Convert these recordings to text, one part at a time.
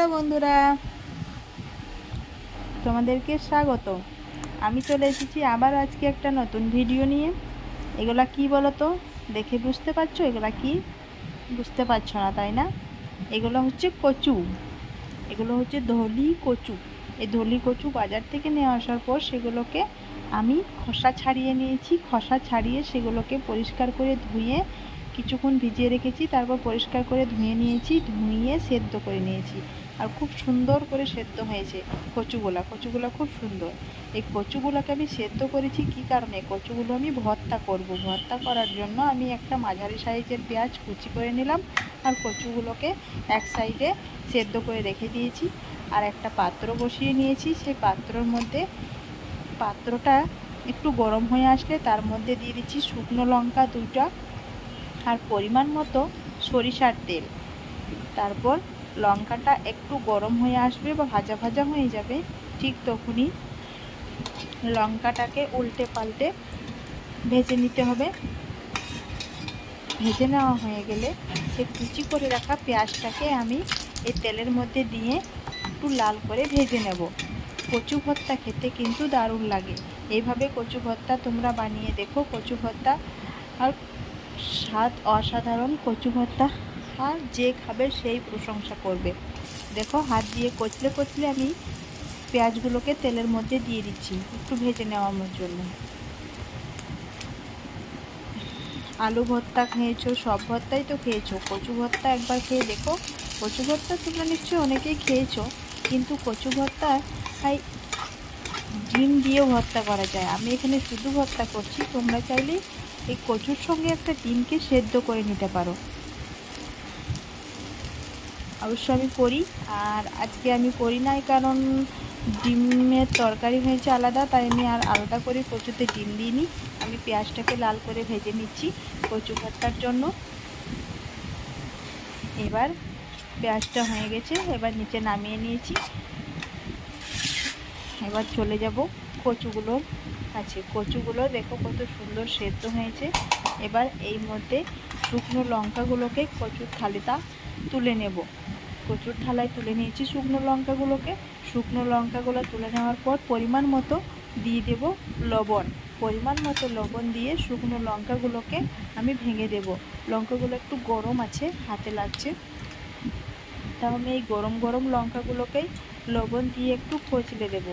Hello বন্ধুরা, তোমাদেরকে স্বাগত। আমি চলে এসেছি আবার আজকে একটা নতুন ভিডিও নিয়ে। এগুলা কি বলো তো দেখে বুঝতে পারছ? এগুলা কি? বুঝতে পারছ না, তাই না? এগুলো হচ্ছে কচু। এগুলো হচ্ছে ধলি কচু। এই ধলি কচু বাজার থেকে নিয়ে আসার পর সেগুলোকে আমি খোসা ছাড়িয়ে নিয়েছি। খোসা ছাড়িয়ে সেগুলোকে পরিষ্কার করে ধুয়ে কিছুক্ষণ ভিজিয়ে রেখেছি। তারপর পরিষ্কার করে ধুয়ে নিয়েছি। ধুয়ে সেদ্ধ করে নিয়েছি। আর খুব সুন্দর করে সেদ্ধ হয়েছে কচুগুলা। কচুগুলা খুব সুন্দর। এই কচুগুলোকে আমি সেদ্ধ করেছি কি কারণে? কচুগুলো আমি ভর্তা করব। ভর্তা করার জন্য আমি একটা মাঝারি সাইজের পেঁয়াজ কুচি করে নিলাম আর কচুগুলোকে এক সাইডে সেদ্ধ করে রেখে দিয়েছি আর একটা পাত্র বসিয়ে নিয়েছি। সেই পাত্রর মধ্যে পাত্রটা একটু গরম হয়ে আসলে তার মধ্যে দিয়ে দিচ্ছি শুকনো লঙ্কা দুইটা আর পরিমাণ মতো সরিষার তেল। তারপর লঙ্কাটা একটু গরম হয়ে আসবে বা ভাজা ভাজা হয়ে যাবে, ঠিক তখনই লঙ্কাটাকে উল্টে পাল্টে ভেজে নিতে হবে। ভেজে নেওয়া হয়ে গেলে সে কুচি করে রাখা পেঁয়াজটাকে আমি এই তেলের মধ্যে দিয়ে একটু লাল করে ভেজে নেব। কচু ভর্তা খেতে কিন্তু দারুণ লাগে। এইভাবে কচু ভর্তা তোমরা বানিয়ে দেখো, কচু ভর্তা আর স্বাদ অসাধারণ কচু ভর্তা। আর যে খাবে সেই প্রশংসা করবে। দেখো, হাত দিয়ে কচলে কচলে আমি পেঁয়াজগুলোকে তেলের মধ্যে দিয়ে দিচ্ছি, একটু ভেজে নেওয়ার জন্য। আলু ভর্তা খেয়েছো, সব ভর্তাই তো খেয়েছো। কচু ভর্তা একবার খেয়ে দেখো। কচু ভর্তা তোমরা নিশ্চয়ই অনেকেই খেয়েছো, কিন্তু কচু ভর্তা খাই, ডিম দিয়েও ভর্তা করা যায়। আমি এখানে শুধু ভর্তা করছি, তোমরা চাইলে এই কচুর সঙ্গে একটা ডিমকে সেদ্ধ করে নিতে পারো। অবশ্য আমি করি আর আজকে আমি করি নাই কারণ ডিমের তরকারি হয়েছে আলাদা, তাই আমি আর আলাদা করে কচুতে ডিম দিইনি। আমি পেঁয়াজটাকে লাল করে ভেজে নিচ্ছি কচু ভর্তার জন্য। এবার পেঁয়াজটা হয়ে গেছে, এবার নিচে নামিয়ে নিয়েছি। এবার চলে যাব কচুগুলো আছে কচুগুলো দেখো কত সুন্দর সেদ্ধ হয়েছে। এবার এই মধ্যে শুকনো লঙ্কাগুলোকে কচুর থালিটা তুলে নেব। কচুর থালায় তুলে নিয়েছি শুকনো লঙ্কাগুলোকে। শুকনো লঙ্কাগুলো তুলে নেওয়ার পর পরিমাণ মতো দিয়ে দেব লবণ। পরিমাণ মতো লবণ দিয়ে শুকনো লঙ্কাগুলোকে আমি ভেঙে দেব। লঙ্কাগুলো একটু গরম আছে, হাতে লাগছে। আমি এই গরম গরম লঙ্কাগুলোকেই লবণ দিয়ে একটু কচলে দেব।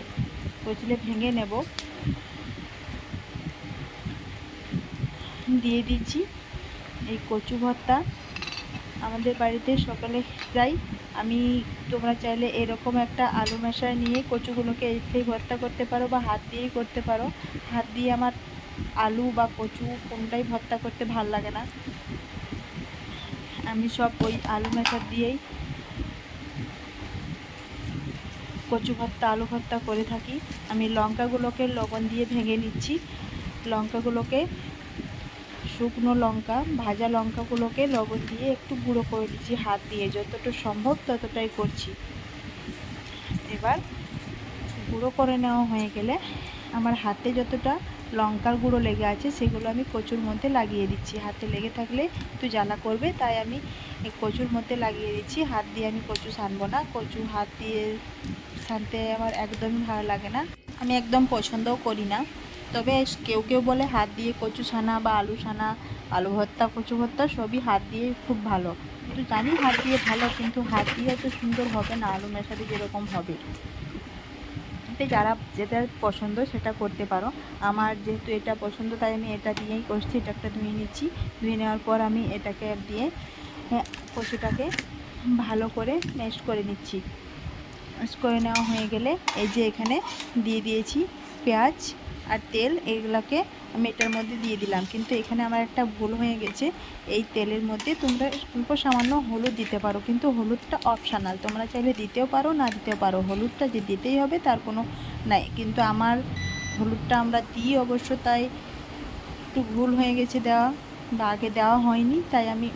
কচলে ভেঙে নেব। দিয়ে দিচ্ছি এই কচু ভর্তা। আমাদের বাড়িতে সকালে যাই। আমি তোমরা চাইলে এরকম একটা আলু মেশায় নিয়ে কচুগুলোকে এইভাবেই ভর্তা করতে পারো বা হাত দিয়েই করতে পারো। হাত দিয়ে আমার আলু বা কচু কোনটাই ভর্তা করতে ভালো লাগে না। আমি সব ওই আলু মেশার দিয়েই কচু ভর্তা, আলু ভর্তা করে থাকি। আমি লঙ্কাগুলোকে লবণ দিয়ে ভেঙে নিচ্ছি। লঙ্কাগুলোকে শুকনো লঙ্কা, ভাজা লঙ্কাগুলোকে লবণ দিয়ে একটু গুঁড়ো করে দিচ্ছি, হাত দিয়ে। যতটা সম্ভব ততটাই করছি। এবার গুঁড়ো করে নেওয়া হয়ে গেলে আমার হাতে যতটা লঙ্কার গুঁড়ো লেগে আছে, সেগুলো আমি কচুর মধ্যে লাগিয়ে দিচ্ছি। হাতে লেগে থাকলে একটু জ্বালা করবে, তাই আমি কচুর মধ্যে লাগিয়ে দিচ্ছি। হাত দিয়ে আমি কচু সানবো না, কচু হাত দিয়ে সানতে আমার একদমই ভালো লাগে না। আমি একদম পছন্দও করি না। তবে কেউ কেউ বলে হাত দিয়ে কচু ছানা বা আলু ছানা আলু ভর্তা কচু ভর্তা সবই হাত দিয়ে খুব ভালো। কিন্তু জানি হাত দিয়ে ভালো কিন্তু হাত দিয়ে এত সুন্দর হবে না আলু মেশাতে যেরকম হবে। এতে যারা যেটা পছন্দ সেটা করতে পারো। আমার যেহেতু এটা পছন্দ তাই আমি এটা দিয়েই করছি এটা একটা ধুয়ে নিচ্ছি। ধুয়ে নেওয়ার পর আমি এটাকে দিয়ে হ্যাঁ, কচুটাকে ভালো করে মেস্ট করে নিচ্ছি। মেস্ট করে নেওয়া হয়ে গেলে এই যে এখানে দিয়ে দিয়েছি পেঁয়াজ। আর তেল এইগুলোকে আমি এটার মধ্যে দিয়ে দিলাম। কিন্তু এখানে আমার একটা ভুল হয়ে গেছে। এই তেলের মধ্যে তোমরা অল্প সামান্য হলুদ দিতে পারো। কিন্তু হলুদটা অপশানাল তোমরা চাইলে দিতেও পারো, না দিতেও পারো। হলুদটা যে দিতেই হবে তার কোনো নাই। কিন্তু আমার হলুদটা আমরা দিই অবশ্য, তাই একটু ভুল হয়ে গেছে দেওয়া বা আগে দেওয়া হয়নি। তাই আমি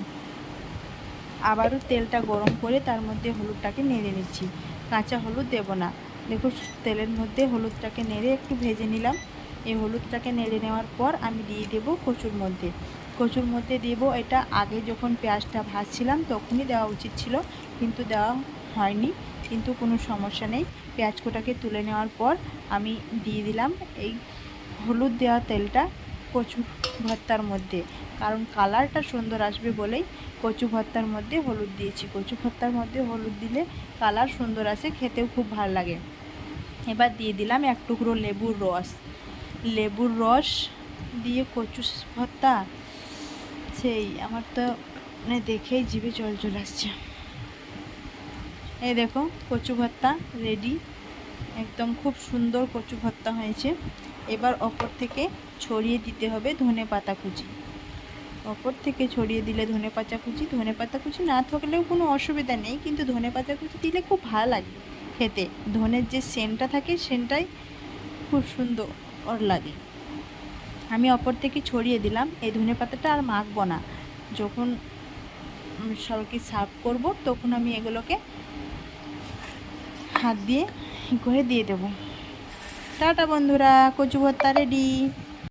আবারও তেলটা গরম করে তার মধ্যে হলুদটাকে নেড়ে নিচ্ছি। কাঁচা হলুদ দেব না। দেখো তেলের মধ্যে হলুদটাকে নেড়ে একটু ভেজে নিলাম। এই হলুদটাকে নেড়ে নেওয়ার পর আমি দিয়ে দেব কচুর মধ্যে। কচুর মধ্যে দেব এটা আগে যখন পেঁয়াজটা ভাজছিলাম তখনই দেওয়া উচিত ছিল, কিন্তু দেওয়া হয়নি, কিন্তু কোনো সমস্যা নেই। পেঁয়াজ কোটাকে তুলে নেওয়ার পর আমি দিয়ে দিলাম এই হলুদ দেওয়া তেলটা কচু ভর্তার মধ্যে। কারণ কালারটা সুন্দর আসবে বলেই কচু ভর্তার মধ্যে হলুদ দিয়েছি। কচু ভর্তার মধ্যে হলুদ দিলে কালার সুন্দর আসে, খেতেও খুব ভালো লাগে। এবার দিয়ে দিলাম এক টুকরো লেবুর রস। লেবুর রস দিয়ে কচু ভর্তা। সেই, আমার তো মানে দেখেই জিভে জল চলে আসছে। এই দেখো, কচু ভর্তা রেডি একদম খুব সুন্দর কচু ভর্তা হয়েছে। এবার অপর থেকে ছড়িয়ে দিতে হবে ধনে পাতা কুচি। অপর থেকে ছড়িয়ে দিলে ধনে পাতা কুচি। ধনে পাতা কুচি না থাকলেও কোনো অসুবিধা নেই, কিন্তু ধনে পাতা কুচি দিলে খুব ভালো লাগে খেতে। ধনের যে সেন্টটা থাকে সেন্টটাই খুব সুন্দর। ওর লাগে। আমি অপর থেকে ছড়িয়ে দিলাম, এই ধনে পাতাটা আর মাখবো না। যখন সবাইকে সার্ভ করব, তখন আমি এগুলোকে হাত দিয়ে করে দিয়ে দেবো। টাটা বন্ধুরা কচু ভর্তা রেডি।